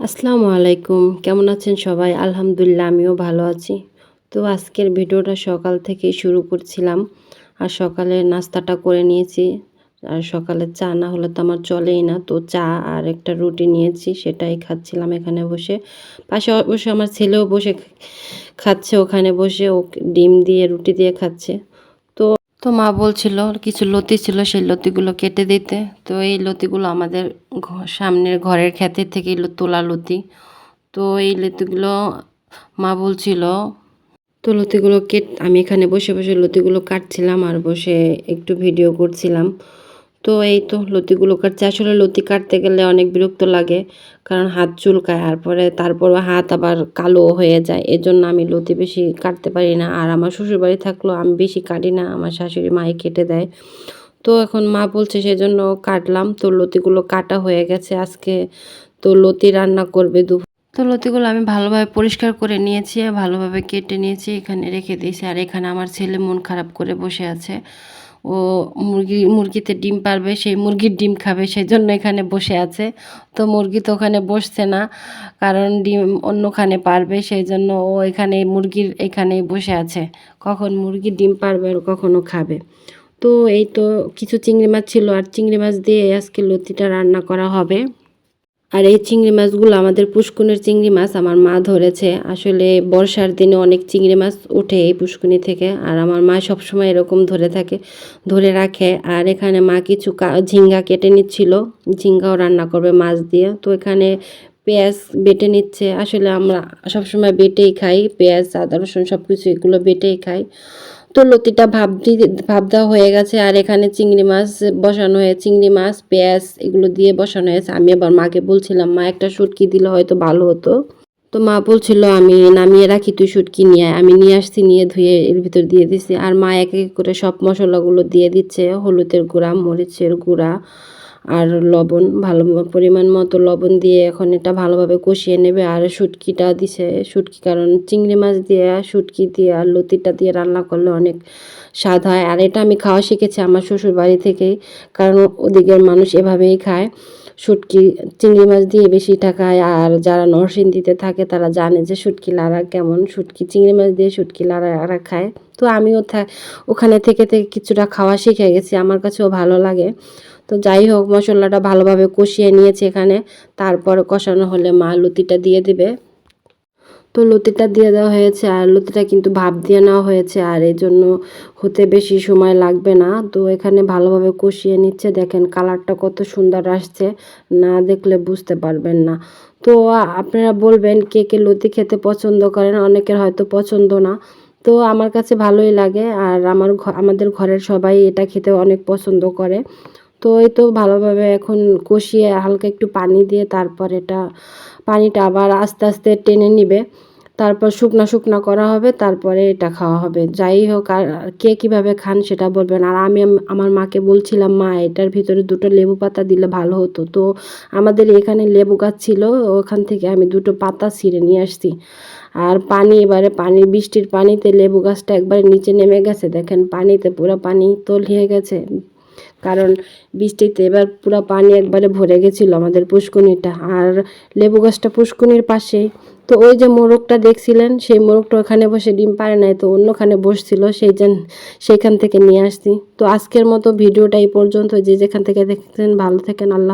আসসালামু আলাইকুম। কেমন আছেন সবাই? আলহামদুলিল্লাহ, আমিও ভালো আছি। তো আজকের ভিডিওটা সকাল থেকেই শুরু করছিলাম। আর সকালে নাস্তাটা করে নিয়েছি। আর সকালে চা না হলে তো আমার চলেই না। তো চা আর একটা রুটি নিয়েছি, সেটাই খাচ্ছিলাম এখানে বসে। পাশে অবশ্য আমার ছেলেও বসে খাচ্ছে ওখানে বসে। ও ডিম দিয়ে, রুটি দিয়ে খাচ্ছে। তো মা বলছিল, কিছু লতি ছিল, সেই লতিগুলো কেটে দিতে। তো এই লতিগুলো আমাদের সামনের ঘরের ক্ষেতের থেকে তোলা লতি। তো এই লতিগুলো মা বলছিল, তো লতিগুলো কেট, আমি এখানে বসে বসে লতিগুলো কাটছিলাম আর বসে একটু ভিডিও করছিলাম। তো এই তো লতিগুলো কাটছে আসলে লতি কাটতে গেলে অনেক বিরক্ত লাগে, কারণ হাত চুলকায়, আর পরে তারপর হাত আবার কালো হয়ে যায়। এজন্য আমি লতি বেশি কাটতে পারি না। আর আমার শ্বশুরবাড়ি থাকলেও আমি বেশি কাটি না, আমার শাশুড়ি মায়ে কেটে দেয়। তো এখন মা বলছে সেজন্য কাটলাম। তো লতিগুলো কাটা হয়ে গেছে আজকে। তো লতি রান্না করবে দু তো লতিগুলো আমি ভালোভাবে পরিষ্কার করে নিয়েছি, ভালোভাবে কেটে নিয়েছি, এখানে রেখে দিয়েছি। আর এখানে আমার ছেলে মন খারাপ করে বসে আছে। ও মুরগি, মুরগিতে ডিম পারবে, সেই মুরগির ডিম খাবে সেই জন্য এখানে বসে আছে। তো মুরগি তো ওখানে বসছে না, কারণ ডিম অন্যখানে পারবে সেই জন্য ও এখানে মুরগির এখানেই বসে আছে। কখন মুরগি ডিম পারবে আর কখনও খাবে। তো এই তো কিছু চিংড়ি মাছ ছিল, আর চিংড়ি মাছ দিয়ে আজকে লতিটা রান্না করা হবে। আর এই চিংড়ি মাছগুলো আমাদের পুষ্কুনের চিংড়ি মাছ, আমার মা ধরেছে। আসলে বর্ষার দিনে অনেক চিংড়ি মাছ ওঠে এই পুষ্কুনি থেকে, আর আমার মা সবসময় এরকম ধরে থাকে, ধরে রাখে। আর এখানে মা কিছু ঝিঙ্গা কেটে নিচ্ছিল, ঝিঙ্গাও রান্না করবে মাছ দিয়ে। তো এখানে পেঁয়াজ বেটে নিচ্ছে। আসলে আমরা সবসময় বেটেই খাই, পেঁয়াজ, আদা, রসুন সব কিছু এগুলো বেটেই খাই। তো লতিটা ভাব দি- ভাব দেওয়া হয়ে গেছে। আর এখানে চিংড়ি মাছ বসানো হয়ে, চিংড়ি মাছ, পেঁয়াজ এগুলো দিয়ে বসানো হয়েছে। আমি আবার মাকে বলছিলাম, মা, একটা শুটকি দিলে হয়তো ভালো হতো। তো মা বলছিল, আমি নামিয়ে রাখি, তুই শুটকি নিয়ে। আমি নিয়ে আসছি, নিয়ে ধুয়ে এর ভিতর দিয়ে দিছি। আর মা এক এক করে সব মশলাগুলো দিয়ে দিচ্ছে, হলুদের গুঁড়া, মরিচের গুঁড়া আর লবণ, ভালো পরিমাণ মতো লবণ দিয়ে এখন এটা ভালোভাবে কষিয়ে নেবে। আর শুটকিটা দিছে, শুটকি কারণ চিংড়ি মাছ দিয়ে, শুটকি দিয়ে আর লতিটা দিয়ে রান্না করলে অনেক স্বাদ হয়। আর এটা আমি খাওয়া শিখেছি আমার শ্বশুর বাড়ি থেকেই, কারণ ওদিকের মানুষ এভাবেই খায়। শুটকি, চিংড়ি মাছ দিয়ে বেশি খায় আর যারা নরসিংদীতে থাকে তারা জানে যে শুটকি লাড়া কেমন। শুটকি, চিংড়ি মাছ দিয়ে শুটকি লাড়া খায়। তো আমিও ওখানে থেকে থেকে কিছুটা খাওয়া শিখে গেছি, আমার কাছেও ভালো লাগে। তো যাই হোক, মশলাটা ভালোভাবে কষিয়ে নিয়েছি এখানে। তারপর কষানো হলে মা লুতিটা দিয়ে দিবে। তো লতিটা দিয়ে দেওয়া হয়েছে আর লতিটা কিন্তু ভাপ দিয়ে নেওয়া হয়েছে আর এই জন্য হতে বেশি সময় লাগবে না। তো এখানে ভালোভাবে কষিয়ে নিচ্ছে। দেখেন কালারটা কত সুন্দর আসছে। না দেখলে বুঝতে পারবেন না। তো আপনারা বলবেন, কে কে লতি খেতে পছন্দ করেন? অনেকের হয়তো পছন্দ না। তো আমার কাছে ভালোই লাগে। আর আমার আমাদের ঘরের সবাই এটা খেতে অনেক পছন্দ করে। তো এই তো ভালোভাবে এখন কষিয়ে হালকা একটু পানি দিয়ে তারপর এটা পানিটা আবার আস্তে আস্তে টেনে নিবে। তারপর শুকনা শুকনা করা হবে, তারপরে এটা খাওয়া হবে। যাই হোক, আর কে কীভাবে খান সেটা বলবেন। আর আমি আমার মাকে বলছিলাম, মা, এটার ভিতরে দুটো লেবু পাতা দিলে ভালো হতো। তো আমাদের এখানে লেবু গাছ ছিল, ওখান থেকে আমি দুটো পাতা ছিঁড়ে নিয়ে আসছি। আর পানি এবারে, পানি, বৃষ্টির পানিতে লেবু গাছটা একবারে নিচে নেমে গেছে। দেখেন, পানিতে পুরো পানি তলিয়ে গেছে। কারণ বৃষ্টিতে এবার পুরো পানি একবারে ভরে গেছিল আমাদের পুষ্কুনিটা। আর লেবু গাছটা পুষ্কুনির পাশে। তো ওই যে মোরগটা দেখছিলেন, সেই মোরগটা ওখানে বসে ডিম পারে নাই, তো অন্যখানে বসছিল, সেই যেন সেইখান থেকে নিয়ে আসছি। তো আজকের মতো ভিডিওটা এই পর্যন্ত যে যেখান থেকে দেখছেন, ভালো থাকেন, আল্লাহ